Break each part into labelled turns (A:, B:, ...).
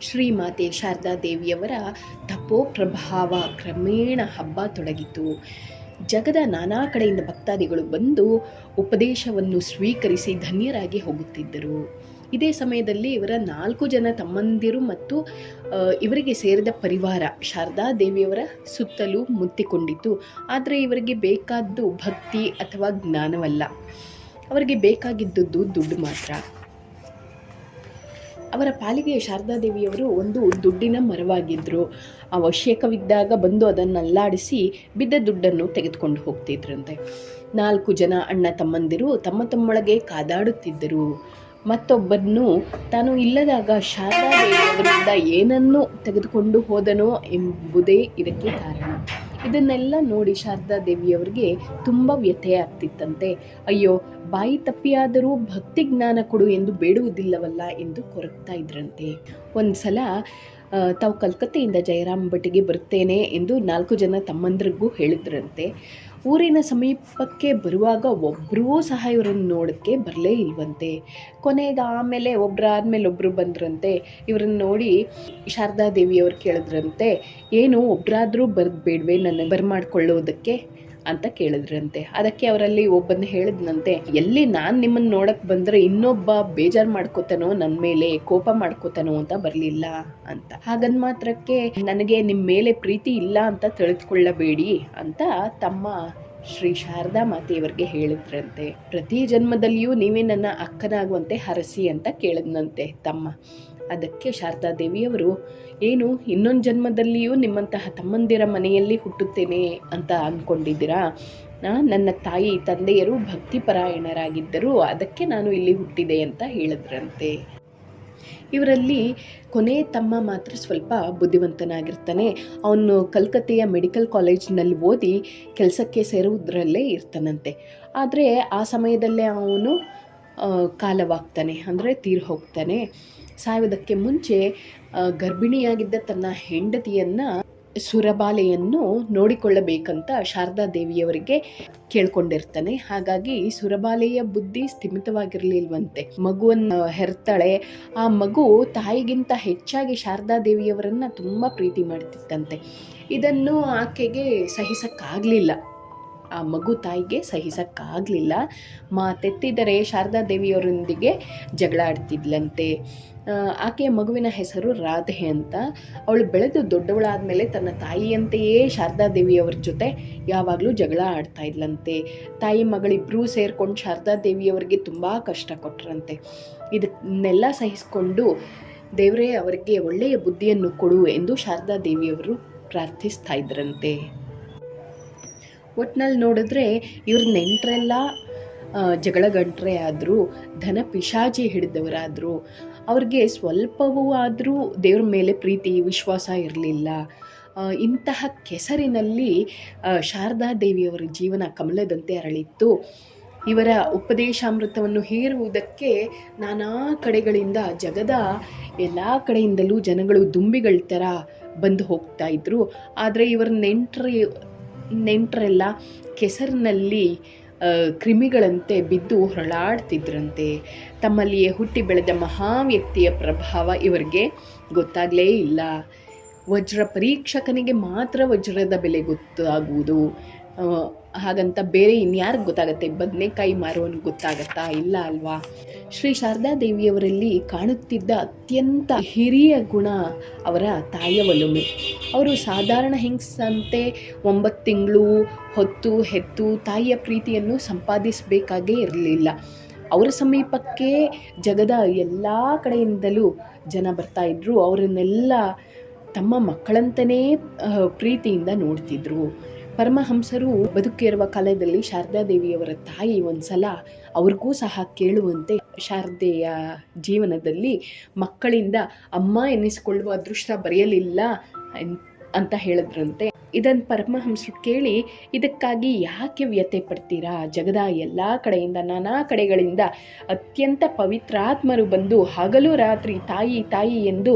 A: ಶ್ರೀಮಾತೆ ಶಾರದಾ ದೇವಿಯವರ ತಪೋ ಪ್ರಭಾವ ಕ್ರಮೇಣ ಹಬ್ಬ ತೊಡಗಿತು. ಜಗದ ನಾನಾ ಕಡೆಯಿಂದ ಭಕ್ತಾದಿಗಳು ಬಂದು ಉಪದೇಶವನ್ನು ಸ್ವೀಕರಿಸಿ ಧನ್ಯರಾಗಿ ಹೋಗುತ್ತಿದ್ದರು. ಇದೇ ಸಮಯದಲ್ಲಿ ಇವರ ನಾಲ್ಕು ಜನ ತಮ್ಮಂದಿರು ಮತ್ತು ಇವರಿಗೆ ಸೇರಿದ ಪರಿವಾರ ಶಾರದಾ ದೇವಿಯವರ ಸುತ್ತಲೂ ಮುತ್ತಿಕೊಂಡಿತು ಆದರೆ ಇವರಿಗೆ ಬೇಕಾದ್ದು ಭಕ್ತಿ ಅಥವಾ ಜ್ಞಾನವಲ್ಲ. ಅವರಿಗೆ ಬೇಕಾಗಿದ್ದದ್ದು ದುಡ್ಡು ಮಾತ್ರ. ಅವರ ಪಾಲಿಗೆ ಶಾರದಾದೇವಿಯವರು ಒಂದು ದುಡ್ಡಿನ ಮರವಾಗಿದ್ದರು ಅವಶ್ಯಕವಿದ್ದಾಗ ಬಂದು ಅದನ್ನು ಅಲ್ಲಾಡಿಸಿ ಬಿದ್ದ ದುಡ್ಡನ್ನು ತೆಗೆದುಕೊಂಡು ಹೋಗ್ತಿದ್ರಂತೆ ನಾಲ್ಕು ಜನ ಅಣ್ಣ ತಮ್ಮಂದಿರು ತಮ್ಮ ತಮ್ಮೊಳಗೆ ಕಾದಾಡುತ್ತಿದ್ದರು. ಮತ್ತೊಬ್ಬನು, ತಾನು ಇಲ್ಲದಾಗ ಶಾರದಾದೇವಿಯವರಿಂದ ಏನನ್ನು ತೆಗೆದುಕೊಂಡು ಹೋದನೋ ಎಂಬುದೇ ಇದಕ್ಕೆ ಕಾರಣ. ಇದನ್ನೆಲ್ಲ ನೋಡಿ ಶಾರದಾ ದೇವಿಯವ್ರಿಗೆ ತುಂಬ ವ್ಯಥೆ ಆಗ್ತಿತ್ತಂತೆ. ಅಯ್ಯೋ, ಬಾಯಿ ತಪ್ಪಿಯಾದರೂ ಭಕ್ತಿ ಜ್ಞಾನ ಕೊಡು ಎಂದು ಬೇಡುವುದಿಲ್ಲವಲ್ಲ ಎಂದು ಕೊರಗ್ತಾ ಇದ್ರಂತೆ. ಒಂದು ಸಲ ತಾವು ಕಲ್ಕತ್ತೆಯಿಂದ ಜಯರಾಮ್ ಭಟ್ಟಿಗೆ ಬರ್ತೇನೆ ಎಂದು ನಾಲ್ಕು ಜನ ತಮ್ಮಂದ್ರಿಗೂ ಹೇಳಿದ್ರಂತೆ. ಊರಿನ ಸಮೀಪಕ್ಕೆ ಬರುವಾಗ ಒಬ್ಬರೂ ಸಹ ಇವರನ್ನು ನೋಡೋಕ್ಕೆ ಬರಲೇ ಇಲ್ವಂತೆ. ಕೊನೆಗೆ ಆಮೇಲೆ ಒಬ್ಬರಾದ್ಮೇಲೆ ಒಬ್ಬರು ಬಂದ್ರಂತೆ. ಇವರನ್ನು ನೋಡಿ ಶಾರದಾ ದೇವಿಯವರು ಕೇಳಿದ್ರಂತೆ, ಏನು ಒಬ್ಬರಾದರೂ ಬರ್ದು ಬೇಡವೆ ನನ್ನ ಬರ್ಮಾಡ್ಕೊಳ್ಳೋದಕ್ಕೆ? ಅಂತ ಕೇಳಿದ್ರಂತೆ. ಅದಕ್ಕೆ ಅವರಲ್ಲಿ ಒಬ್ಬನ ಹೇಳಿದ್ನಂತೆ, ಎಲ್ಲಿ ನಾನು ನಿಮ್ಮನ್ನು ನೋಡಕ್ಕೆ ಬಂದರೆ ಇನ್ನೊಬ್ಬ ಬೇಜಾರು ಮಾಡ್ಕೋತಾನೋ ನನ್ನ ಮೇಲೆ ಕೋಪ ಮಾಡ್ಕೋತಾನೋ ಅಂತ ಬರಲಿಲ್ಲ ಅಂತ. ಹಾಗನ್ ಮಾತ್ರಕ್ಕೆ, ನನಗೆ ನಿಮ್ಮ ಮೇಲೆ ಪ್ರೀತಿ ಇಲ್ಲ ಅಂತ ತಿಳಿದುಕೊಳ್ಳಬೇಡಿ ಅಂತ ತಮ್ಮ ಶ್ರೀ ಶಾರದಾ ಮಾತೆಯವರಿಗೆ ಹೇಳಿದ್ರಂತೆ. ಪ್ರತಿ ಜನ್ಮದಲ್ಲಿಯೂ ನೀವೇ ನನ್ನ ಅಕ್ಕನಾಗುವಂತೆ ಹರಸಿ ಅಂತ ಕೇಳಿದ್ನಂತೆ ತಮ್ಮ. ಅದಕ್ಕೆ ಶಾರದಾ ದೇವಿಯವರು ಏನು, ಇನ್ನೊಂದು ಜನ್ಮದಲ್ಲಿಯೂ ನಿಮ್ಮಂತಹ ತಮ್ಮಂದಿರ ಮನೆಯಲ್ಲಿ ಹುಟ್ಟುತ್ತೇನೆ ಅಂತ ಅಂದ್ಕೊಂಡಿದ್ದೀರಾ? ನನ್ನ ತಾಯಿ, ತಂದೆಯರು ಭಕ್ತಿಪರಾಯಣರಾಗಿದ್ದರು ಅದಕ್ಕೆ ನಾನು ಇಲ್ಲಿ ಹುಟ್ಟಿದೆ ಅಂತ ಹೇಳಿದ್ರಂತೆ. ಇವರಲ್ಲಿ ಕೊನೆ ತಮ್ಮ ಮಾತ್ರ ಸ್ವಲ್ಪ ಬುದ್ಧಿವಂತನಾಗಿರ್ತಾನೆ. ಅವನು ಕಲ್ಕತ್ತೆಯ ಮೆಡಿಕಲ್ ಕಾಲೇಜ್ನಲ್ಲಿ ಓದಿ ಕೆಲಸಕ್ಕೆ ಸೇರುವುದರಲ್ಲೇ ಇರ್ತಾನಂತೆ. ಆದರೆ ಆ ಸಮಯದಲ್ಲೇ ಅವನು ಕಾಲವಾಗ್ತಾನೆ, ಅಂದರೆ ತೀರು ಹೋಗ್ತಾನೆ ಸಾಯುವುದಕ್ಕೆ ಮುಂಚೆ ಗರ್ಭಿಣಿಯಾಗಿದ್ದ ತನ್ನ ಹೆಂಡತಿಯನ್ನು ಸುರಬಾಲೆಯನ್ನು ನೋಡಿಕೊಳ್ಳಬೇಕಂತ ಶಾರದಾ ದೇವಿಯವರಿಗೆ ಕೇಳ್ಕೊಂಡಿರ್ತಾನೆ. ಹಾಗಾಗಿ ಸುರಬಾಲೆಯ ಬುದ್ಧಿ ಸ್ಥಿಮಿತವಾಗಿರಲಿಲ್ವಂತೆ. ಮಗುವನ್ನು ಹೆರ್ತಾಳೆ. ಆ ಮಗು ತಾಯಿಗಿಂತ ಹೆಚ್ಚಾಗಿ ಶಾರದಾ ದೇವಿಯವರನ್ನು ತುಂಬ ಪ್ರೀತಿ ಮಾಡ್ತಿತ್ತಂತೆ. ಇದನ್ನು ಆಕೆಗೆ ಸಹಿಸಕ್ಕಾಗಲಿಲ್ಲ. ಆ ಮಗು ತಾಯಿಗೆ ಸಹಿಸಕ್ಕಾಗಲಿಲ್ಲ. ಮಾತೆತ್ತಿದರೆ ಶಾರದಾ ದೇವಿಯವರೊಂದಿಗೆ ಜಗಳ ಆಡ್ತಿದ್ಲಂತೆ ಆಕೆಯ ಮಗುವಿನ ಹೆಸರು ರಾಧೆ ಅಂತ. ಅವಳು ಬೆಳೆದು ದೊಡ್ಡವಳಾದ ಮೇಲೆ ತನ್ನ ತಾಯಿಯಂತೆಯೇ ಶಾರದಾ ದೇವಿಯವ್ರ ಜೊತೆ ಯಾವಾಗಲೂ ಜಗಳ ಆಡ್ತಾ ಇದ್ಲಂತೆ. ತಾಯಿ ಮಗಳಿಬ್ಬರೂ ಸೇರ್ಕೊಂಡು ಶಾರದಾ ದೇವಿಯವರಿಗೆ ತುಂಬ ಕಷ್ಟ ಕೊಟ್ರಂತೆ. ಇದನ್ನೆಲ್ಲ ಸಹಿಸಿಕೊಂಡು ದೇವರೇ ಅವರಿಗೆ ಒಳ್ಳೆಯ ಬುದ್ಧಿಯನ್ನು ಕೊಡು ಎಂದು ಶಾರದಾ ದೇವಿಯವರು ಪ್ರಾರ್ಥಿಸ್ತಾ ಇದ್ರಂತೆ. ಒಟ್ನಲ್ಲಿ ನೋಡಿದ್ರೆ ಇವ್ರ ನೆಂಟರೆಲ್ಲ ಜಗಳ ಗಂಟ್ರೆ ಆದರೂ, ಧನ ಪಿಶಾಚಿ ಹಿಡಿದವರಾದರು ಅವ್ರಿಗೆ ಸ್ವಲ್ಪವೂ ಆದರೂ ದೇವ್ರ ಮೇಲೆ ಪ್ರೀತಿ, ವಿಶ್ವಾಸ ಇರಲಿಲ್ಲ. ಇಂತಹ ಕೆಸರಿನಲ್ಲಿ ಶಾರದಾದೇವಿಯವರ ಶಾರದಾ ದೇವಿಯವರ ಜೀವನ ಕಮಲದಂತೆ ಅರಳಿತ್ತು. ಇವರ ಉಪದೇಶಾಮೃತವನ್ನು ಹೇರುವುದಕ್ಕೆ ನಾನಾ ಕಡೆಗಳಿಂದ ಜಗದ ಎಲ್ಲ ಕಡೆಯಿಂದಲೂ ಜನಗಳು ದುಂಬಿಗಳ ಥರ ಬಂದು ಹೋಗ್ತಾ ಇದ್ರು. ಆದರೆ ಇವರ ನೆಂಟ್ರಿ, ನೆಂಟರೆಲ್ಲ ಕೆಸರಿನಲ್ಲಿ ಕ್ರಿಮಿಗಳಂತೆ ಬಿದ್ದು ಹೊರಳಾಡ್ತಿದ್ರಂತೆ. ತಮ್ಮಲ್ಲಿಯೇ ಹುಟ್ಟಿ ಬೆಳೆದ ಮಹಾ ವ್ಯಕ್ತಿಯ ಪ್ರಭಾವ ಇವರಿಗೆ ಗೊತ್ತಾಗಲೇ ಇಲ್ಲ. ವಜ್ರ ಪರೀಕ್ಷಕನಿಗೆ ಮಾತ್ರ ವಜ್ರದ ಬೆಲೆ ಗೊತ್ತಾಗುವುದು. ಹಾಗಂತ ಬೇರೆ ಇನ್ಯಾರಿಗೆ ಗೊತ್ತಾಗತ್ತೆ? ಬದನೆಕಾಯಿ ಮಾರೋನಿಗೆ ಗೊತ್ತಾಗತ್ತಾ? ಇಲ್ಲ ಅಲ್ವಾ? ಶ್ರೀ ಶಾರದಾ ದೇವಿಯವರಲ್ಲಿ ಕಾಣುತ್ತಿದ್ದ ಅತ್ಯಂತ ಹಿರಿಯ ಗುಣ ಅವರ ತಾಯಿಯ ಒಲುಮೆ ಅವರು ಸಾಧಾರಣ ಹೆಂಗಸಂತೆ ಒಂಬತ್ತು ತಿಂಗಳು, ಹೊತ್ತು, ಹೆತ್ತು ತಾಯಿಯ ಪ್ರೀತಿಯನ್ನು ಸಂಪಾದಿಸಬೇಕಾಗೇ ಇರಲಿಲ್ಲ. ಅವರ ಸಮೀಪಕ್ಕೆ ಜಗದ ಎಲ್ಲ ಕಡೆಯಿಂದಲೂ ಜನ ಬರ್ತಾ ಇದ್ದರು ಅವರನ್ನೆಲ್ಲ ತಮ್ಮ ಮಕ್ಕಳಂತನೇ ಪ್ರೀತಿಯಿಂದ ನೋಡ್ತಿದ್ರು. ಪರಮಹಂಸರು ಬದುಕಿರುವ ಕಾಲದಲ್ಲಿ ಶಾರದಾ ದೇವಿಯವರ ತಾಯಿ ಒಂದ್ಸಲ ಅವ್ರಿಗೂ ಸಹ ಕೇಳುವಂತೆ ಶಾರದೆಯ ಜೀವನದಲ್ಲಿ ಮಕ್ಕಳಿಂದ ಅಮ್ಮ ಎನ್ನಿಸಿಕೊಳ್ಳುವ ಅದೃಷ್ಟ ಬರೆಯಲಿಲ್ಲ. ಅಂತ ಹೇಳಿದ್ರಂತೆ. ಇದನ್ನು ಪರಮಹಂಸರು ಕೇಳಿ, ಇದಕ್ಕಾಗಿ ಯಾಕೆ ವ್ಯಥೆ ಪಡ್ತೀರಾ? ಜಗದ ಎಲ್ಲ ಕಡೆಯಿಂದ, ನಾನಾ ಕಡೆಗಳಿಂದ ಅತ್ಯಂತ ಪವಿತ್ರಾತ್ಮರು ಬಂದು, ಹಗಲು ರಾತ್ರಿ ತಾಯಿ ತಾಯಿ ಎಂದು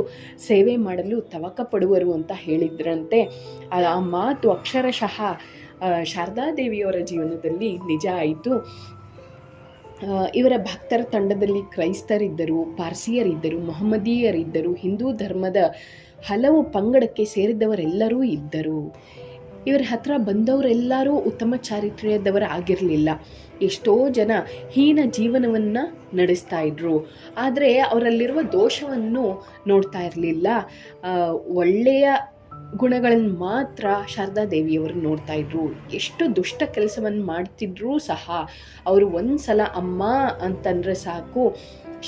A: ಸೇವೆ ಮಾಡಲು ತವಕ ಪಡುವರು ಅಂತ ಹೇಳಿದ್ರಂತೆ. ಆ ಮಾತು ಅಕ್ಷರಶಃ ಶಾರದಾದೇವಿಯವರ ಶಾರದಾ ದೇವಿಯವರ ಜೀವನದಲ್ಲಿ ನಿಜ ಆಯಿತು. ಇವರ ಭಕ್ತರ ತಂಡದಲ್ಲಿ ಕ್ರೈಸ್ತರಿದ್ದರು, ಪಾರ್ಸಿಯರಿದ್ದರು, ಮೊಹಮ್ಮದೀಯರಿದ್ದರು, ಹಿಂದೂ ಧರ್ಮದ ಹಲವು ಪಂಗಡಕ್ಕೆ ಸೇರಿದವರೆಲ್ಲರೂ ಇದ್ದರು. ಇವರ ಹತ್ರ ಬಂದವರೆಲ್ಲರೂ ಉತ್ತಮ ಚಾರಿತ್ರ್ಯದವರಾಗಿರಲಿಲ್ಲ ಎಷ್ಟೋ ಜನ ಹೀನ ಜೀವನವನ್ನು ನಡೆಸ್ತಾ ಇದ್ರು. ಆದರೆ ಅವರಲ್ಲಿರುವ ದೋಷವನ್ನು ನೋಡ್ತಾ ಇರಲಿಲ್ಲ. ಒಳ್ಳೆಯ ಗುಣಗಳನ್ನು ಮಾತ್ರ ಶಾರದಾ ದೇವಿಯವರು ನೋಡ್ತಾ ಇದ್ರು. ಎಷ್ಟು ದುಷ್ಟ ಕೆಲಸವನ್ನು ಮಾಡ್ತಿದ್ರೂ ಸಹ, ಅವರು ಒಂದು ಸಲ ಅಮ್ಮ ಅಂತಂದರೆ ಸಾಕು.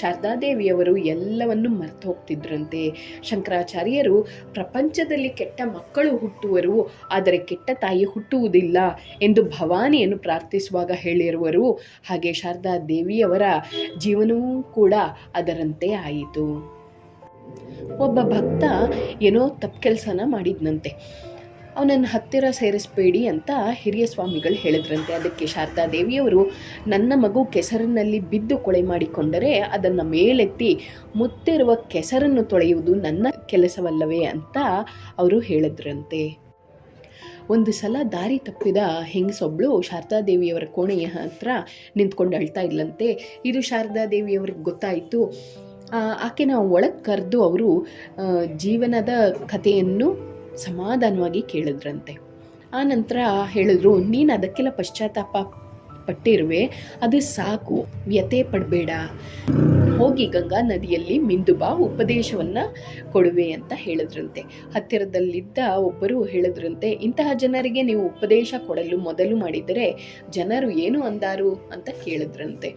A: ಶಾರದಾದೇವಿಯವರು ಎಲ್ಲವನ್ನು ಮರೆತು ಹೋಗ್ತಿದ್ರಂತೆ. ಶಂಕರಾಚಾರ್ಯರು, ಪ್ರಪಂಚದಲ್ಲಿ ಕೆಟ್ಟ ಮಕ್ಕಳು ಹುಟ್ಟುವರು, ಆದರೆ ಕೆಟ್ಟ ತಾಯಿ ಹುಟ್ಟುವುದಿಲ್ಲ ಎಂದು ಭವಾನಿಯನ್ನು ಪ್ರಾರ್ಥಿಸುವಾಗ ಹೇಳಿರುವರು. ಹಾಗೆ ಶಾರದಾ ದೇವಿಯವರ ಜೀವನವೂ ಕೂಡ ಅದರಂತೆ ಆಯಿತು. ಒಬ್ಬ ಭಕ್ತ ಏನೋ ತಪ್ಪು ಕೆಲಸನ ಮಾಡಿದ್ನಂತೆ. ಅವನನ್ನು ಹತ್ತಿರ ಸೇರಿಸಬೇಡಿ ಅಂತ ಹಿರಿಯ ಸ್ವಾಮಿಗಳು ಹೇಳಿದ್ರಂತೆ. ಅದಕ್ಕೆ ಶಾರದಾ ದೇವಿಯವರು ನನ್ನ ಮಗು ಕೆಸರಿನಲ್ಲಿ ಬಿದ್ದು ಕೊಳೆ ಮಾಡಿಕೊಂಡರೆ ಅದನ್ನು ಮೇಲೆತ್ತಿ ಮುತ್ತಿರುವ ಕೆಸರನ್ನು ತೊಳೆಯುವುದು ನನ್ನ ಕೆಲಸವಲ್ಲವೇ ಅಂತ ಅವರು ಹೇಳಿದ್ರಂತೆ. ಒಂದು ಸಲ ದಾರಿ ತಪ್ಪಿದ ಹೆಂಗಸೊಬ್ಳು ಶಾರದಾದೇವಿಯವರ ಕೋಣೆಯ ಹತ್ರ ನಿಂತ್ಕೊಂಡು ಅಳ್ತಾ ಇಲ್ಲಂತೆ ಇದು ಶಾರದಾದೇವಿಯವ್ರಿಗೆ ಗೊತ್ತಾಯಿತು. ಆಕೆ ನಾವು ಒಳಗೆ ಕರೆದು ಅವರು ಜೀವನದ ಕಥೆಯನ್ನು ಸಮಾಧಾನವಾಗಿ ಕೇಳಿದ್ರಂತೆ. ಆ ನಂತರ ಹೇಳಿದ್ರು, ನೀನು ಅದಕ್ಕೆಲ್ಲ ಪಶ್ಚಾತ್ತಾಪ ಪಟ್ಟಿರುವೆ, ಅದು ಸಾಕು ವ್ಯತೆ ಪಡಬೇಡ. ಹೋಗಿ ಗಂಗಾ ನದಿಯಲ್ಲಿ ಮಿಂದು ಬಾ, ಉಪದೇಶವನ್ನು ಕೊಡುವೆ ಅಂತ ಹೇಳಿದ್ರಂತೆ. ಹತ್ತಿರದಲ್ಲಿದ್ದ ಒಬ್ಬರು ಹೇಳಿದ್ರಂತೆ, ಇಂತಹ ಜನರಿಗೆ ನೀವು ಉಪದೇಶ ಕೊಡಲು ಮೊದಲು ಮಾಡಿದರೆ ಜನರು ಏನು ಅಂದಾರು? ಅಂತ ಕೇಳಿದ್ರಂತೆ.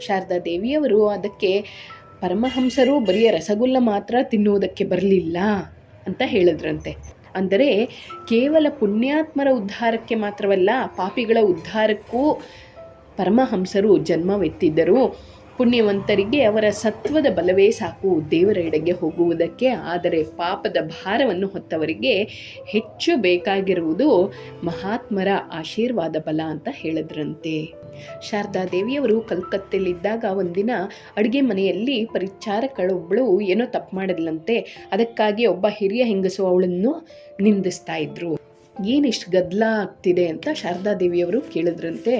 A: ಶಾರದಾ ದೇವಿಯವರು ಅದಕ್ಕೆ, ಪರಮಹಂಸರು ಬರಿಯ ರಸಗುಲ್ಲ ಮಾತ್ರ ತಿನ್ನುವುದಕ್ಕೆ ಬರಲಿಲ್ಲ ಅಂತ ಹೇಳಿದ್ರಂತೆ. ಅಂದರೆ ಕೇವಲ ಪುಣ್ಯಾತ್ಮರ ಉದ್ಧಾರಕ್ಕೆ ಮಾತ್ರವಲ್ಲ ಪಾಪಿಗಳ ಉದ್ಧಾರಕ್ಕೂ ಪರಮಹಂಸರು ಜನ್ಮವೆತ್ತಿದ್ದರು. ಪುಣ್ಯವಂತರಿಗೆ ಅವರ ಸತ್ವದ ಬಲವೇ ಸಾಕು. ದೇವರ ಎಡೆಗೆ ಹೋಗುವುದಕ್ಕೆ ಆದರೆ ಪಾಪದ ಭಾರವನ್ನು ಹೊತ್ತವರಿಗೆ ಹೆಚ್ಚು ಬೇಕಾಗಿರುವುದು ಮಹಾತ್ಮರ ಆಶೀರ್ವಾದ ಬಲ ಅಂತ ಹೇಳಿದ್ರಂತೆ. ಶಾರದಾ ದೇವಿಯವರು ಕಲ್ಕತ್ತೆಯಲ್ಲಿದ್ದಾಗ ಒಂದಿನ ಅಡುಗೆ ಮನೆಯಲ್ಲಿ ಪರಿಚಾರಕಳೊಬ್ಬಳು ಏನೋ ತಪ್ಪು ಮಾಡಿದ್ಲಂತೆ. ಅದಕ್ಕಾಗಿ ಒಬ್ಬ ಹಿರಿಯ ಹೆಂಗಸು ಅವಳನ್ನು ನಿಂದಿಸ್ತಾ ಇದ್ರು. ಏನಿಷ್ಟು ಗದ್ದಲ ಆಗ್ತಿದೆ ಅಂತ ಶಾರದಾ ದೇವಿಯವರು ಕೇಳಿದ್ರಂತೆ.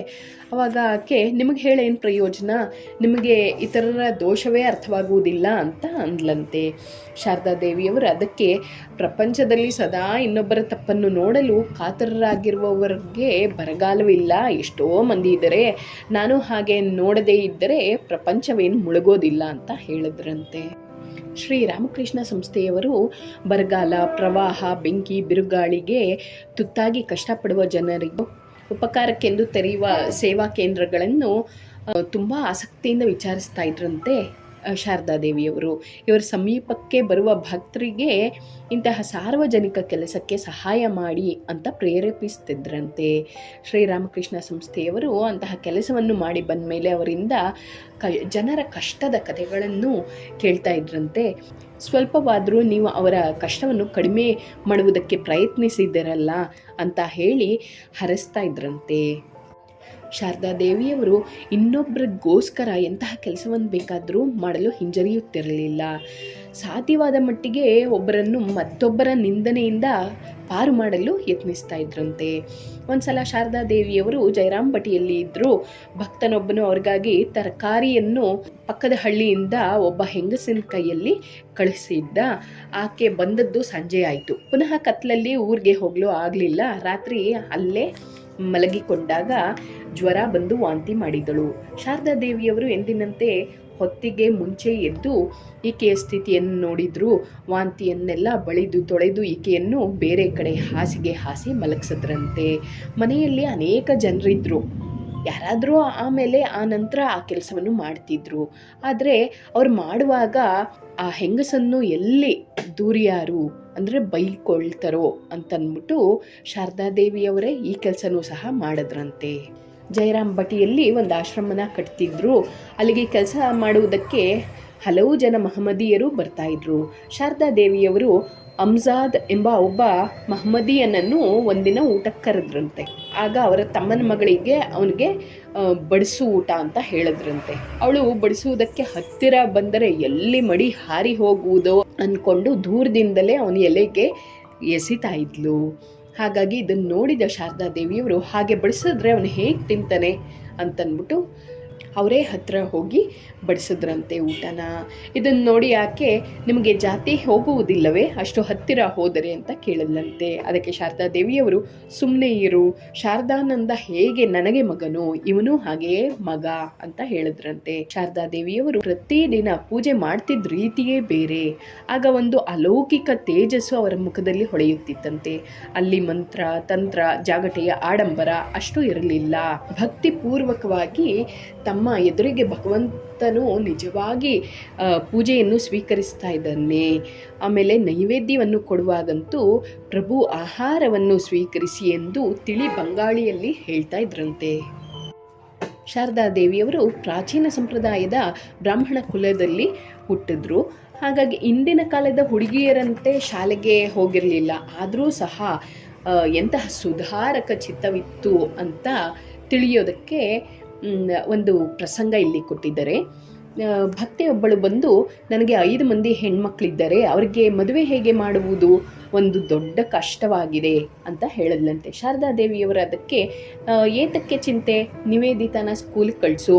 A: ಅವಾಗ ಆಕೆ, ನಿಮಗೆ ಹೇಳೇನು ಪ್ರಯೋಜನ? ನಿಮಗೆ ಇತರರ ದೋಷವೇ ಅರ್ಥವಾಗುವುದಿಲ್ಲ ಅಂತ ಅಂದ್ಲಂತೆ. ಶಾರದಾ ದೇವಿಯವರು ಅದಕ್ಕೆ, ಪ್ರಪಂಚದಲ್ಲಿ ಸದಾ ಇನ್ನೊಬ್ಬರ ತಪ್ಪನ್ನು ನೋಡಲು ಕಾತರರಾಗಿರುವವರಿಗೆ ಬರಗಾಲವಿಲ್ಲ. ಎಷ್ಟೋ ಮಂದಿ ಇದ್ದರೆ, ನಾನು ಹಾಗೆ ನೋಡದೇ ಇದ್ದರೆ ಪ್ರಪಂಚವೇನು ಮುಳುಗೋದಿಲ್ಲ, ಅಂತ ಹೇಳಿದ್ರಂತೆ. ಶ್ರೀ ರಾಮಕೃಷ್ಣ ಸಂಸ್ಥೆಯವರು ಬರಗಾಲ ಪ್ರವಾಹ, ಬೆಂಕಿ, ಬಿರುಗಾಳಿಗೆ ತುತ್ತಾಗಿ ಕಷ್ಟಪಡುವ ಜನರಿಗೂ ಉಪಕಾರಕ್ಕೆಂದು ತೆರೆಯುವ ಸೇವಾ ಕೇಂದ್ರಗಳನ್ನು ತುಂಬ ಆಸಕ್ತಿಯಿಂದ ವಿಚಾರಿಸ್ತಾ ಇದ್ರಂತೆ. ಶಾರದಾ ದೇವಿಯವರು. ಇವರ ಸಮೀಪಕ್ಕೆ ಬರುವ ಭಕ್ತರಿಗೆ ಇಂತಹ ಸಾರ್ವಜನಿಕ ಕೆಲಸಕ್ಕೆ ಸಹಾಯ ಮಾಡಿ ಅಂತ ಪ್ರೇರೇಪಿಸ್ತಿದ್ರಂತೆ. ಶ್ರೀರಾಮಕೃಷ್ಣ ಸಂಸ್ಥೆಯವರು ಅಂತಹ ಕೆಲಸವನ್ನು ಮಾಡಿ ಬಂದ ಮೇಲೆ ಅವರಿಂದ ಕ, ಜನರ ಕಷ್ಟದ ಕಥೆಗಳನ್ನು ಕೇಳ್ತಾ ಇದ್ರಂತೆ. ಸ್ವಲ್ಪವಾದರೂ ನೀವು ಅವರ ಕಷ್ಟವನ್ನು ಕಡಿಮೆ ಮಾಡುವುದಕ್ಕೆ ಪ್ರಯತ್ನಿಸಿದ್ದೀರಲ್ಲ ಅಂತ ಹೇಳಿ ಹರಿಸ್ತಾ ಇದ್ರಂತೆ. ಶಾರದಾ ದೇವಿಯವರು ಇನ್ನೊಬ್ಬರಿಗೋಸ್ಕರ ಎಂತಹ ಕೆಲಸವನ್ನು ಬೇಕಾದರೂ ಮಾಡಲು ಹಿಂಜರಿಯುತ್ತಿರಲಿಲ್ಲ. ಸಾಧ್ಯವಾದ ಮಟ್ಟಿಗೆ ಒಬ್ಬರನ್ನು ಮತ್ತೊಬ್ಬರ ನಿಂದನೆಯಿಂದ ಪಾರು ಮಾಡಲು ಯತ್ನಿಸ್ತಾ ಇದ್ರಂತೆ. ಒಂದ್ಸಲ ಶಾರದಾ ದೇವಿಯವರು ಜಯರಾಮ್ ಬಟಿಯಲ್ಲಿ ಇದ್ದರು ಭಕ್ತನೊಬ್ಬನು ಅವ್ರಿಗಾಗಿ ತರಕಾರಿಯನ್ನು ಪಕ್ಕದ ಹಳ್ಳಿಯಿಂದ ಒಬ್ಬ ಹೆಂಗಸಿನ ಕೈಯಲ್ಲಿ ಕಳಿಸಿದ್ದ. ಆಕೆ ಬಂದದ್ದು ಸಂಜೆ ಆಯಿತು. ಪುನಃ ಕತ್ಲಲ್ಲಿ ಊರಿಗೆ ಹೋಗಲು ಆಗಲಿಲ್ಲ. ರಾತ್ರಿ ಅಲ್ಲೇ ಮಲಗಿಕೊಂಡಾಗ ಜ್ವರ ಬಂದು ವಾಂತಿ ಮಾಡಿದಳು. ಶಾರದಾ ದೇವಿಯವರು ಎಂದಿನಂತೆ ಹೊತ್ತಿಗೆ ಮುಂಚೆ ಎದ್ದು ಈಕೆಯ ಸ್ಥಿತಿಯನ್ನು ನೋಡಿದ್ರು. ವಾಂತಿಯನ್ನೆಲ್ಲ ಬಳಿದು ತೊಳೆದು ಈಕೆಯನ್ನು ಬೇರೆ ಕಡೆ ಹಾಸಿಗೆ ಹಾಸಿ ಮಲಗಿಸಿದ್ರಂತೆ. ಮನೆಯಲ್ಲಿ ಅನೇಕ ಜನರಿದ್ದರು ಯಾರಾದರೂ ಆಮೇಲೆ ಆ ನಂತರ ಆ ಕೆಲಸವನ್ನು ಮಾಡ್ತಿದ್ರು. ಆದರೆ ಅವ್ರು ಮಾಡುವಾಗ ಆ ಹೆಂಗಸನ್ನು ಎಲ್ಲಿ ದೂರಿಯಾರು, ಅಂದರೆ ಬೈಕೊಳ್ತಾರೋ ಅಂತನ್ಬಿಟ್ಟು ಶಾರದಾದೇವಿಯವರೇ ಈ ಕೆಲಸನೂ ಸಹ ಮಾಡಿದ್ರಂತೆ. ಜಯರಾಮ್ ಭಟಿಯಲ್ಲಿ ಒಂದು ಆಶ್ರಮನ ಕಟ್ತಿದ್ರು. ಅಲ್ಲಿಗೆ ಕೆಲಸ ಮಾಡುವುದಕ್ಕೆ ಹಲವು ಜನ ಮಹಮ್ಮದಿಯರು ಬರ್ತಾಯಿದ್ರು ಶಾರದಾ ದೇವಿಯವರು ಅಮ್ಜಾದ್ ಎಂಬ ಒಬ್ಬ ಮಹಮ್ಮದಿಯನನ್ನು ಒಂದಿನ ಊಟಕ್ಕೆ ಕರೆದ್ರಂತೆ. ಆಗ ಅವರ ತಮ್ಮನ ಮಗಳಿಗೆ ಅವನಿಗೆ ಬಡಿಸು ಊಟ ಅಂತ ಹೇಳಿದ್ರಂತೆ. ಅವಳು ಬಡಿಸುವುದಕ್ಕೆ ಹತ್ತಿರ ಬಂದರೆ ಎಲ್ಲಿ ಮಡಿ ಹಾರಿ ಹೋಗುವುದೋ ಅಂದ್ಕೊಂಡು ದೂರದಿಂದಲೇ ಅವನ ಎಲೆಗೆ ಎಸಿತಾ ಇದ್ಲು. ಹಾಗಾಗಿ ಇದನ್ನು ನೋಡಿದ ಶಾರದಾ ದೇವಿಯವರು, ಹಾಗೆ ಬಡಿಸಿದ್ರೆ ಅವನು ಹೇಗೆ ತಿಂತಾನೆ? ಅಂತನ್ಬಿಟ್ಟು ಅವರೇ ಹತ್ರ ಹೋಗಿ ಬಡಿಸಿದ್ರಂತೆ ಊಟನ. ಇದನ್ನು ನೋಡಿ ಯಾಕೆ ನಿಮಗೆ ಜಾತಿ ಹೋಗುವುದಿಲ್ಲವೇ? ಅಷ್ಟು ಹತ್ತಿರ ಹೋದರೆ ಅಂತ ಕೇಳಿದ್ಲಂತೆ. ಅದಕ್ಕೆ ಶಾರದಾ ದೇವಿಯವರು ಸುಮ್ಮನೆ ಇರು, ಶಾರದಾನಂದ ಹೇಗೆ ನನಗೆ ಮಗನು, ಇವನು ಹಾಗೆಯೇ ಮಗ ಅಂತ ಹೇಳಿದ್ರಂತೆ. ಶಾರದಾ ದೇವಿಯವರು ಪ್ರತಿದಿನ ಪೂಜೆ ಮಾಡ್ತಿದ್ದ ರೀತಿಯೇ ಬೇರೆ. ಆಗ ಒಂದು ಅಲೌಕಿಕ ತೇಜಸ್ಸು ಅವರ ಮುಖದಲ್ಲಿ ಹೊಳೆಯುತ್ತಿತ್ತಂತೆ. ಅಲ್ಲಿ ಮಂತ್ರ, ತಂತ್ರ, ಜಾಗಟೆಯ ಆಡಂಬರ ಅಷ್ಟು ಇರಲಿಲ್ಲ. ಭಕ್ತಿ ಪೂರ್ವಕವಾಗಿ ತಮ್ಮ ಎದುರಿಗೆ ಭಗವಂತನು ನಿಜವಾಗಿ ಪೂಜೆಯನ್ನು ಸ್ವೀಕರಿಸ್ತಾ ಇದ್ದಾನೆ. ಆಮೇಲೆ ನೈವೇದ್ಯವನ್ನು ಕೊಡುವಾಗಂತೂ ಪ್ರಭು ಆಹಾರವನ್ನು ಸ್ವೀಕರಿಸಿ ಎಂದು ತಿಳಿ ಬಂಗಾಳಿಯಲ್ಲಿ ಹೇಳ್ತಾ ಇದ್ರಂತೆ. ಶಾರದಾ ದೇವಿಯವರು ಪ್ರಾಚೀನ ಸಂಪ್ರದಾಯದ ಬ್ರಾಹ್ಮಣ ಕುಲದಲ್ಲಿ ಹುಟ್ಟಿದ್ರು. ಹಾಗಾಗಿ ಇಂದಿನ ಕಾಲದ ಹುಡುಗಿಯರಂತೆ ಶಾಲೆಗೆ ಹೋಗಿರಲಿಲ್ಲ. ಆದರೂ ಸಹ ಎಂತಹ ಸುಧಾರಕ ಚಿತ್ತವಿತ್ತು ಅಂತ ತಿಳಿಯೋದಕ್ಕೆ ಒಂದು ಪ್ರಸಂಗ ಇಲ್ಲಿ ಕೊಟ್ಟಿದ್ದಾರೆ. ಭಕ್ತೆಯೊಬ್ಬಳು ಬಂದು ನನಗೆ ಐದು ಮಂದಿ ಹೆಣ್ಮಕ್ಳಿದ್ದಾರೆ ಅವರಿಗೆ ಮದುವೆ ಹೇಗೆ ಮಾಡುವುದು? ಒಂದು ದೊಡ್ಡ ಕಷ್ಟವಾಗಿದೆ ಅಂತ ಹೇಳಿದ್ಲಂತೆ. ಶಾರದಾ ದೇವಿಯವರ ಅದಕ್ಕೆ ಏತಕ್ಕೆ ಚಿಂತೆ? ನಿವೇದಿತನ ಸ್ಕೂಲ್ಗೆ ಕಳಿಸು.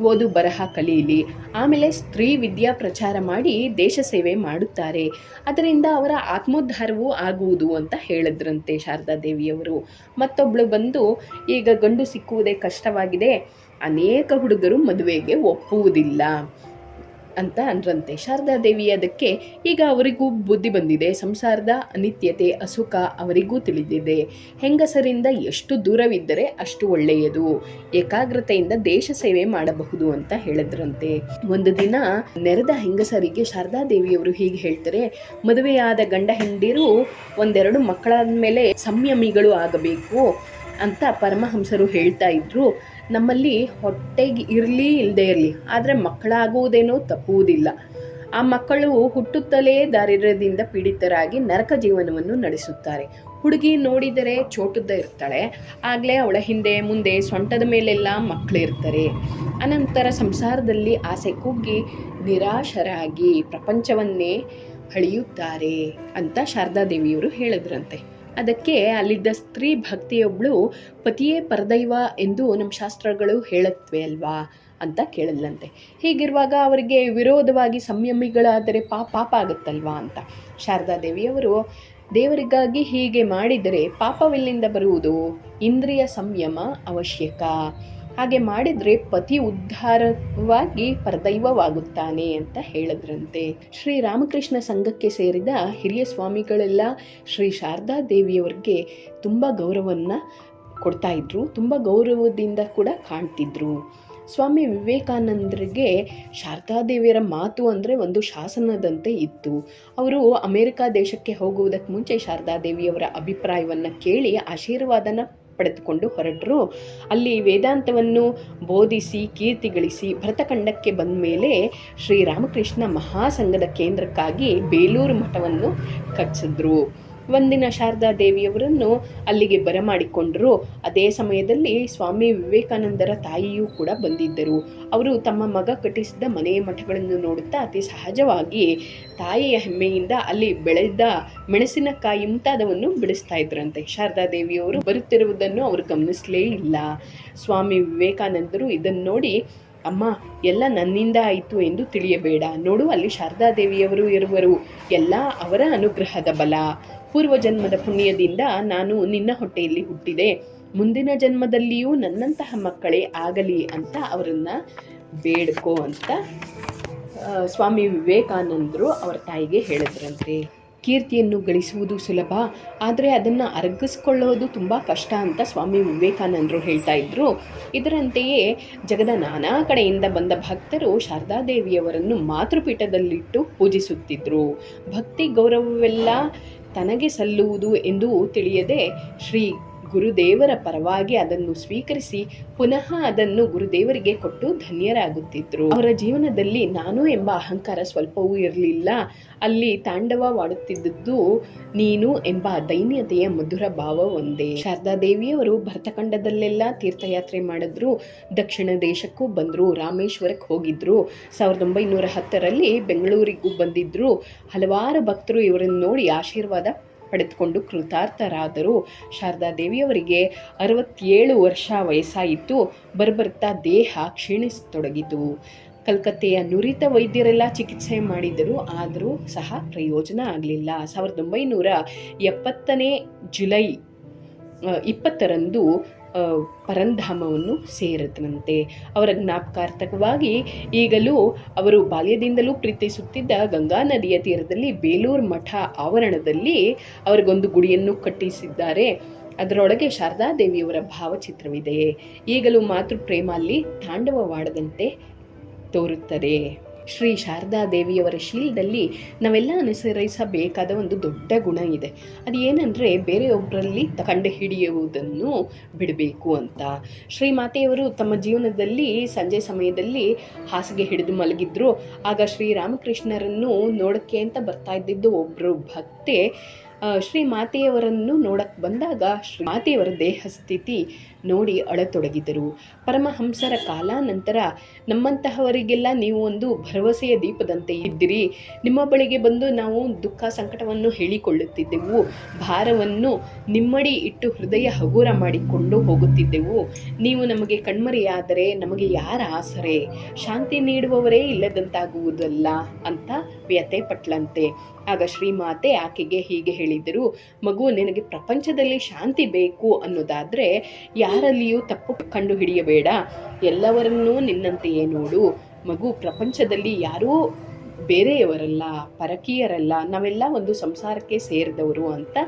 A: ಓದು ಬರಹ ಕಲಿಯಲಿ ಆಮೇಲೆ ಸ್ತ್ರೀ ವಿದ್ಯಾ ಪ್ರಚಾರ ಮಾಡಿ ದೇಶ ಸೇವೆ ಮಾಡುತ್ತಾರೆ. ಅದರಿಂದ ಅವರ ಆತ್ಮೋದ್ಧಾರವೂ ಆಗುವುದು ಅಂತ ಹೇಳಿದ್ರಂತೆ ಶಾರದಾ ದೇವಿಯವರು. ಮತ್ತೊಬ್ಬಳು ಬಂದು, ಈಗ ಗಂಡು ಸಿಕ್ಕುವುದೇ ಕಷ್ಟವಾಗಿದೆ. ಅನೇಕ ಹುಡುಗರು ಮದುವೆಗೆ ಒಪ್ಪುವುದಿಲ್ಲ. ಅಂತ ಅಂದ್ರಂತೆ. ಶಾರದಾ ದೇವಿ ಅದಕ್ಕೆ ಈಗ ಅವರಿಗೂ ಬುದ್ಧಿ ಬಂದಿದೆ. ಸಂಸಾರದ ಅನಿತ್ಯತೆ, ಅಸುಖ ಅವರಿಗೂ ತಿಳಿದಿದೆ. ಹೆಂಗಸರಿಂದ ಎಷ್ಟು ದೂರವಿದ್ದರೆ ಅಷ್ಟು ಒಳ್ಳೆಯದು. ಏಕಾಗ್ರತೆಯಿಂದ ದೇಶ ಸೇವೆ ಮಾಡಬಹುದು ಅಂತ ಹೇಳಿದ್ರಂತೆ. ಒಂದು ದಿನ ನೆರೆದ ಹೆಂಗಸರಿಗೆ ಶಾರದಾ ದೇವಿಯವರು ಹೀಗೆ ಹೇಳ್ತಾರೆ, ಮದುವೆಯಾದ ಗಂಡ ಹೆಂಡಿರು ಒಂದೆರಡು ಮಕ್ಕಳಾದ ಮೇಲೆ ಸಂಯಮಿಗಳು ಆಗಬೇಕು ಅಂತ ಪರಮಹಂಸರು ಹೇಳ್ತಾ ಇದ್ರು. ನಮ್ಮಲ್ಲಿ ಹೊಟ್ಟೆಗೆ ಇರಲಿ ಇಲ್ಲದೆ ಇರಲಿ, ಆದರೆ ಮಕ್ಕಳಾಗುವುದೇನೋ ತಪ್ಪುವುದಿಲ್ಲ. ಆ ಮಕ್ಕಳು ಹುಟ್ಟುತ್ತಲೇ ದಾರಿದ್ರ್ಯದಿಂದ ಪೀಡಿತರಾಗಿ ನರಕ ಜೀವನವನ್ನು ನಡೆಸುತ್ತಾರೆ. ಹುಡುಗಿ ನೋಡಿದರೆ ಚೋಟುದ್ದ ಇರ್ತಾಳೆ, ಆಗಲೇ ಅವಳ ಹಿಂದೆ ಮುಂದೆ ಸೊಂಟದ ಮೇಲೆಲ್ಲ ಮಕ್ಕಳಿರ್ತಾರೆ ಅನಂತರ ಸಂಸಾರದಲ್ಲಿ ಆಸೆ ಕುಗ್ಗಿ ನಿರಾಶರಾಗಿ ಪ್ರಪಂಚವನ್ನೇ ಹಳಿಯುತ್ತಾರೆ ಅಂತ ಶಾರದಾ ದೇವಿಯವರು ಹೇಳಿದ್ರಂತೆ. ಅದಕ್ಕೆ ಅಲ್ಲಿದ್ದ ಸ್ತ್ರೀ ಭಕ್ತಿಯೊಬ್ಬಳು ಪತಿಯೇ ಪರದೈವ ಎಂದು ನಮ್ಮ ಶಾಸ್ತ್ರಗಳು ಹೇಳುತ್ತವೆ ಅಲ್ವಾ ಅಂತ ಕೇಳಲ್ಲಂತೆ ಹೀಗಿರುವಾಗ ಅವರಿಗೆ ವಿರೋಧವಾಗಿ ಸಂಯಮಿಗಳಾದರೆ ಪಾಪ ಪಾಪ ಆಗುತ್ತಲ್ವಾ ಅಂತ. ಶಾರದಾ ದೇವಿಯವರು, ದೇವರಿಗಾಗಿ ಹೀಗೆ ಮಾಡಿದರೆ ಪಾಪವೆಲ್ಲಿಂದ ಬರುವುದು ಇಂದ್ರಿಯ ಸಂಯಮ ಅವಶ್ಯಕ. ಹಾಗೆ ಮಾಡಿದರೆ ಪತಿ ಉದ್ಧಾರವಾಗಿ ಪರದೈವವಾಗುತ್ತಾನೆ ಅಂತ ಹೇಳಿದ್ರಂತೆ. ಶ್ರೀ ರಾಮಕೃಷ್ಣ ಸಂಘಕ್ಕೆ ಸೇರಿದ ಹಿರಿಯ ಸ್ವಾಮಿಗಳೆಲ್ಲ ಶ್ರೀ ಶಾರದಾ ದೇವಿಯವರಿಗೆ ತುಂಬ ಗೌರವವನ್ನು ಕೊಡ್ತಾ ಇದ್ರು, ತುಂಬ ಗೌರವದಿಂದ ಕೂಡ ಕಾಣ್ತಿದ್ರು. ಸ್ವಾಮಿ ವಿವೇಕಾನಂದರಿಗೆ ಶಾರದಾದೇವಿಯರ ಮಾತು ಅಂದರೆ ಒಂದು ಶಾಸನದಂತೆ ಇತ್ತು. ಅವರು ಅಮೇರಿಕಾ ದೇಶಕ್ಕೆ ಹೋಗುವುದಕ್ಕೆ ಮುಂಚೆ ಶಾರದಾದೇವಿಯವರ ಅಭಿಪ್ರಾಯವನ್ನು ಕೇಳಿ ಆಶೀರ್ವಾದನ ಪಡೆದುಕೊಂಡು ಹೊರಟರು. ಅಲ್ಲಿ ವೇದಾಂತವನ್ನು ಬೋಧಿಸಿ ಕೀರ್ತಿ ಗಳಿಸಿ ಭರತಖಂಡಕ್ಕೆ ಬಂದ ಮೇಲೆ ಶ್ರೀರಾಮಕೃಷ್ಣ ಮಹಾಸಂಘದ ಕೇಂದ್ರಕ್ಕಾಗಿ ಬೇಲೂರು ಮಠವನ್ನು ಕಟ್ಟಿಸಿದ್ರು. ಒಂದಿನ ಶಾರದಾ ದೇವಿಯವರನ್ನು ಅಲ್ಲಿಗೆ ಬರಮಾಡಿಕೊಂಡರು. ಅದೇ ಸಮಯದಲ್ಲಿ ಸ್ವಾಮಿ ವಿವೇಕಾನಂದರ ತಾಯಿಯೂ ಕೂಡ ಬಂದಿದ್ದರು. ಅವರು ತಮ್ಮ ಮಗ ಕಟ್ಟಿಸಿದ ಮನೆ ಮಠಗಳನ್ನು ನೋಡುತ್ತಾ ಅತಿ ಸಹಜವಾಗಿ ತಾಯಿಯ ಹೆಮ್ಮೆಯಿಂದ ಅಲ್ಲಿ ಬೆಳೆದ ಮೆಣಸಿನಕಾಯಿ ಮುಂತಾದವನ್ನು ಬಿಡಿಸ್ತಾ ಇದ್ರಂತೆ ಶಾರದಾ ದೇವಿಯವರು ಬರುತ್ತಿರುವುದನ್ನು ಅವರು ಗಮನಿಸಲೇ ಇಲ್ಲ. ಸ್ವಾಮಿ ವಿವೇಕಾನಂದರು ಇದನ್ನು ನೋಡಿ, ಅಮ್ಮ, ಎಲ್ಲ ನನ್ನಿಂದ ಆಯಿತು ಎಂದು ತಿಳಿಯಬೇಡ. ನೋಡು, ಅಲ್ಲಿ ಶಾರದಾ ದೇವಿಯವರು ಇರುವರು. ಎಲ್ಲ ಅವರ ಅನುಗ್ರಹದ ಬಲ. ಪೂರ್ವ ಜನ್ಮದ ಪುಣ್ಯದಿಂದ ನಾನು ನಿನ್ನ ಹೊಟ್ಟೆಯಲ್ಲಿ ಹುಟ್ಟಿದೆ. ಮುಂದಿನ ಜನ್ಮದಲ್ಲಿಯೂ ನನ್ನಂತಹ ಮಕ್ಕಳೇ ಆಗಲಿ ಅಂತ ಅವರನ್ನ ಬೇಡ್ಕೋ ಅಂತ ಸ್ವಾಮಿ ವಿವೇಕಾನಂದರು ಅವರ ತಾಯಿಗೆ ಹೇಳಿದ್ರಂತೆ. ಕೀರ್ತಿಯನ್ನು ಗಳಿಸುವುದು ಸುಲಭ, ಆದರೆ ಅದನ್ನು ಅರಗಿಸ್ಕೊಳ್ಳೋದು ತುಂಬ ಕಷ್ಟ ಅಂತ ಸ್ವಾಮಿ ವಿವೇಕಾನಂದರು ಹೇಳ್ತಾ ಇದ್ರು. ಇದರಂತೆಯೇ ಜಗದ ನಾನಾ ಕಡೆಯಿಂದ ಬಂದ ಭಕ್ತರು ಶಾರದಾದೇವಿಯವರನ್ನು ಮಾತೃಪೀಠದಲ್ಲಿಟ್ಟು ಪೂಜಿಸುತ್ತಿದ್ದರು ಭಕ್ತಿ ಗೌರವವೆಲ್ಲ ತನಗೆ ಸಲ್ಲುವುದು ಎಂದು ತಿಳಿಯದೆ ಶ್ರೀ ಗುರುದೇವರ ಪರವಾಗಿ ಅದನ್ನು ಸ್ವೀಕರಿಸಿ ಪುನಃ ಅದನ್ನು ಗುರುದೇವರಿಗೆ ಕೊಟ್ಟು ಧನ್ಯರಾಗುತ್ತಿದ್ದರು ಅವರ ಜೀವನದಲ್ಲಿ ನಾನು ಎಂಬ ಅಹಂಕಾರ ಸ್ವಲ್ಪವೂ ಇರಲಿಲ್ಲ. ಅಲ್ಲಿ ತಾಂಡವವಾಡುತ್ತಿದ್ದದ್ದು ನೀನು ಎಂಬ ದೈನ್ಯತೆಯ ಮಧುರ ಭಾವ ಒಂದೇ. ಶಾರದಾ ದೇವಿಯವರು ಭರತಖಂಡದಲ್ಲೆಲ್ಲ ತೀರ್ಥಯಾತ್ರೆ ಮಾಡಿದ್ರು. ದಕ್ಷಿಣ ದೇಶಕ್ಕೂ ಬಂದರು, ರಾಮೇಶ್ವರಕ್ಕೆ ಹೋಗಿದ್ರು. ಸಾವಿರದ ಒಂಬೈನೂರ ಹತ್ತರಲ್ಲಿ ಬೆಂಗಳೂರಿಗೂ ಬಂದಿದ್ರು. ಹಲವಾರು ಭಕ್ತರು ಇವರನ್ನು ನೋಡಿ ಆಶೀರ್ವಾದ ಪಡೆದುಕೊಂಡು ಕೃತಾರ್ಥರಾದರು. ಶಾರದಾ ದೇವಿಯವರಿಗೆ ಅರವತ್ತೇಳು ವರ್ಷ ವಯಸ್ಸಾಯಿತು. ಬರ್ಬರ್ತಾ ದೇಹ ಕ್ಷೀಣಿಸತೊಡಗಿತು. ಕಲ್ಕತ್ತೆಯ ನುರಿತ ವೈದ್ಯರೆಲ್ಲ ಚಿಕಿತ್ಸೆ ಮಾಡಿದರು ಆದರೂ ಸಹ ಪ್ರಯೋಜನ ಆಗಲಿಲ್ಲ. ಸಾವಿರದ ಒಂಬೈನೂರ ಎಪ್ಪತ್ತನೇ ಜುಲೈ ಇಪ್ಪತ್ತರಂದು ಪರಂಧಾಮವನ್ನು ಸೇರಿದನಂತೆ ಅವರ ಜ್ಞಾಪಕಾರ್ಥಕವಾಗಿ ಈಗಲೂ ಅವರು ಬಾಲ್ಯದಿಂದಲೂ ಪ್ರೀತಿಸುತ್ತಿದ್ದ ಗಂಗಾ ನದಿಯ ತೀರದಲ್ಲಿ ಬೇಲೂರು ಮಠ ಆವರಣದಲ್ಲಿ ಅವರಿಗೊಂದು ಗುಡಿಯನ್ನು ಕಟ್ಟಿಸಿದ್ದಾರೆ. ಅದರೊಳಗೆ ಶಾರದಾದೇವಿಯವರ ಭಾವಚಿತ್ರವಿದೆ. ಈಗಲೂ ಮಾತೃ ಪ್ರೇಮ ಅಲ್ಲಿ ತಾಂಡವವಾಡದಂತೆ ತೋರುತ್ತದೆ. ಶ್ರೀ ಶಾರದಾ ದೇವಿಯವರ ಶೀಲದಲ್ಲಿ ನಾವೆಲ್ಲ ಅನುಸರಿಸಬೇಕಾದ ಒಂದು ದೊಡ್ಡ ಗುಣ ಇದೆ. ಅದು ಏನಂದರೆ ಬೇರೆಯೊಬ್ಬರಲ್ಲಿ ಕಂಡು ಹಿಡಿಯುವುದನ್ನು ಬಿಡಬೇಕು ಅಂತ. ಶ್ರೀ ಮಾತೆಯವರು ತಮ್ಮ ಜೀವನದಲ್ಲಿ ಸಂಜೆ ಸಮಯದಲ್ಲಿ ಹಾಸಿಗೆ ಹಿಡಿದು ಮಲಗಿದ್ರು. ಆಗ ಶ್ರೀರಾಮಕೃಷ್ಣರನ್ನು ನೋಡೋಕ್ಕೆ ಅಂತ ಬರ್ತಾ ಇದ್ದಿದ್ದು ಒಬ್ಬರು ಭಕ್ತೆ. ಶ್ರೀ ಮಾತೆಯವರನ್ನು ನೋಡಕ್ಕೆ ಬಂದಾಗ ಶ್ರೀ ಮಾತೆಯವರ ದೇಹ ಸ್ಥಿತಿ ನೋಡಿ ಅಳತೊಡಗಿದರು. ಪರಮಹಂಸರ ಕಾಲಾನಂತರ ನಮ್ಮಂತಹವರಿಗೆಲ್ಲ ನೀವು ಒಂದು ಭರವಸೆಯ ದೀಪದಂತೆ ಇದ್ದಿರಿ. ನಿಮ್ಮ ಬಳಿಗೆ ಬಂದು ನಾವು ದುಃಖ ಸಂಕಟವನ್ನು ಹೇಳಿಕೊಳ್ಳುತ್ತಿದ್ದೆವು. ಭಾರವನ್ನು ನಿಮ್ಮಡಿ ಇಟ್ಟು ಹೃದಯ ಹಗುರ ಮಾಡಿಕೊಂಡು ಹೋಗುತ್ತಿದ್ದೆವು. ನೀವು ನಮಗೆ ಕಣ್ಮರೆಯಾದರೆ ನಮಗೆ ಯಾರ ಆಸರೆ? ಶಾಂತಿ ನೀಡುವವರೇ ಇಲ್ಲದಂತಾಗುವುದಲ್ಲ ಅಂತ ವ್ಯಥೆ ಪಟ್ಲಂತೆ. ಆಗ ಶ್ರೀಮಾತೆ ಆಕೆಗೆ ಹೀಗೆ ಹೇಳಿದರು, ಮಗು, ನಿನಗೆ ಪ್ರಪಂಚದಲ್ಲಿ ಶಾಂತಿ ಬೇಕು ಅನ್ನೋದಾದ್ರೆ ಯಾರಲ್ಲಿಯೂ ತಪ್ಪು ಕಂಡು ಹಿಡಿಯಬೇಡ ಎಲ್ಲವರನ್ನೂ ನಿನ್ನಂತೆಯೇ ನೋಡು. ಮಗು ಪ್ರಪಂಚದಲ್ಲಿ ಯಾರೂ ಬೇರೆಯವರಲ್ಲ, ಪರಕೀಯರಲ್ಲ. ನಾವೆಲ್ಲ ಒಂದು ಸಂಸಾರಕ್ಕೆ ಸೇರಿದವರು ಅಂತ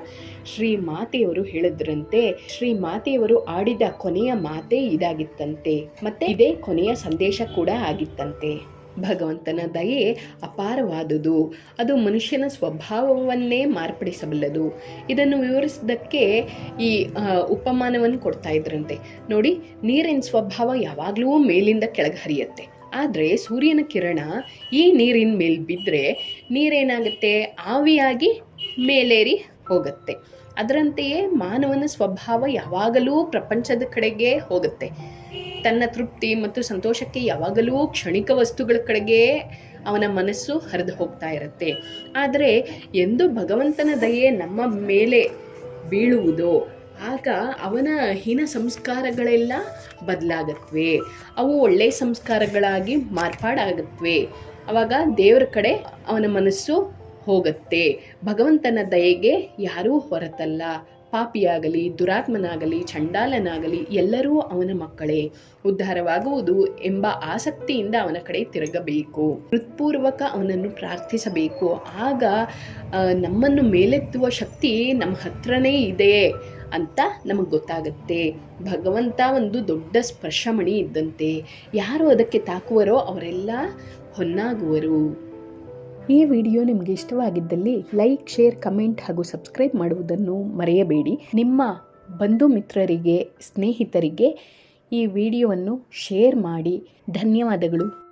A: ಶ್ರೀ ಮಾತೆಯವರು ಹೇಳಿದ್ರಂತೆ. ಶ್ರೀ ಮಾತೆಯವರು ಆಡಿದ ಕೊನೆಯ ಮಾತೇ ಇದಾಗಿತ್ತಂತೆ. ಮತ್ತೆ ಇದೇ ಕೊನೆಯ ಸಂದೇಶ ಕೂಡ ಆಗಿತ್ತಂತೆ. ಭಗವಂತನ ದಯೆ ಅಪಾರವಾದುದು. ಅದು ಮನುಷ್ಯನ ಸ್ವಭಾವವನ್ನೇ ಮಾರ್ಪಡಿಸಬಲ್ಲದು. ಇದನ್ನು ವಿವರಿಸಿದ್ದಕ್ಕೆ ಈ ಉಪಮಾನವನ್ನು ಕೊಡ್ತಾ ಇದ್ರಂತೆ. ನೋಡಿ, ನೀರಿನ ಸ್ವಭಾವ ಯಾವಾಗಲೂ ಮೇಲಿಂದ ಕೆಳಗೆ ಹರಿಯುತ್ತೆ. ಆದರೆ ಸೂರ್ಯನ ಕಿರಣ ಈ ನೀರಿನ ಮೇಲೆ ಬಿದ್ದರೆ ನೀರೇನಾಗುತ್ತೆ? ಆವಿಯಾಗಿ ಮೇಲೇರಿ ಹೋಗುತ್ತೆ. ಅದರಂತೆಯೇ ಮಾನವನ ಸ್ವಭಾವ ಯಾವಾಗಲೂ ಪ್ರಪಂಚದ ಕಡೆಗೆ ಹೋಗುತ್ತೆ. ತನ್ನ ತೃಪ್ತಿ ಮತ್ತು ಸಂತೋಷಕ್ಕೆ ಯಾವಾಗಲೂ ಕ್ಷಣಿಕ ವಸ್ತುಗಳ ಕಡೆಗೆ ಅವನ ಮನಸ್ಸು ಹರಿದು ಹೋಗ್ತಾ ಇರುತ್ತೆ. ಆದರೆ ಎಂದು ಭಗವಂತನ ದಯೆ ನಮ್ಮ ಮೇಲೆ ಬೀಳುವುದೋ, ಆಗ ಅವನ ಹೀನ ಸಂಸ್ಕಾರಗಳೆಲ್ಲ ಬದಲಾಗತ್ವೆ. ಅವು ಒಳ್ಳೆಯ ಸಂಸ್ಕಾರಗಳಾಗಿ ಮಾರ್ಪಾಡಾಗತ್ವೆ. ಆವಾಗ ದೇವರ ಕಡೆ ಅವನ ಮನಸ್ಸು ಹೋಗುತ್ತೆ. ಭಗವಂತನ ದಯೆಗೆ ಯಾರೂ ಹೊರತಲ್ಲ. ಪಾಪಿಯಾಗಲಿ, ದುರಾತ್ಮನಾಗಲಿ, ಚಂಡಾಲನಾಗಲಿ ಎಲ್ಲರೂ ಅವನ ಮಕ್ಕಳೇ. ಉದ್ಧಾರವಾಗುವುದು ಎಂಬ ಆಸಕ್ತಿಯಿಂದ ಅವನ ಕಡೆ ತಿರುಗಬೇಕು. ಹೃತ್ಪೂರ್ವಕ ಅವನನ್ನು ಪ್ರಾರ್ಥಿಸಬೇಕು. ಆಗ ನಮ್ಮನ್ನು ಮೇಲೆತ್ತುವ ಶಕ್ತಿ ನಮ್ಮ ಹತ್ರನೇ ಇದೆ ಅಂತ ನಮಗೆ ಗೊತ್ತಾಗುತ್ತೆ. ಭಗವಂತ ಒಂದು ದೊಡ್ಡ ಸ್ಪರ್ಶಮಣಿ ಇದ್ದಂತೆ. ಯಾರು ಅದಕ್ಕೆ ತಾಕುವರೋ ಅವರೆಲ್ಲ ಹೊನ್ನಾಗುವರು.
B: ಈ ವಿಡಿಯೋ ನಿಮಗೆ ಇಷ್ಟವಾಗಿದ್ದಲ್ಲಿ ಲೈಕ್, ಶೇರ್, ಕಮೆಂಟ್ ಹಾಗೂ ಸಬ್ಸ್ಕ್ರೈಬ್ ಮಾಡುವುದನ್ನು ಮರೆಯಬೇಡಿ. ನಿಮ್ಮ ಬಂಧು ಮಿತ್ರರಿಗೆ, ಸ್ನೇಹಿತರಿಗೆ ಈ ವಿಡಿಯೋವನ್ನು ಶೇರ್ ಮಾಡಿ. ಧನ್ಯವಾದಗಳು.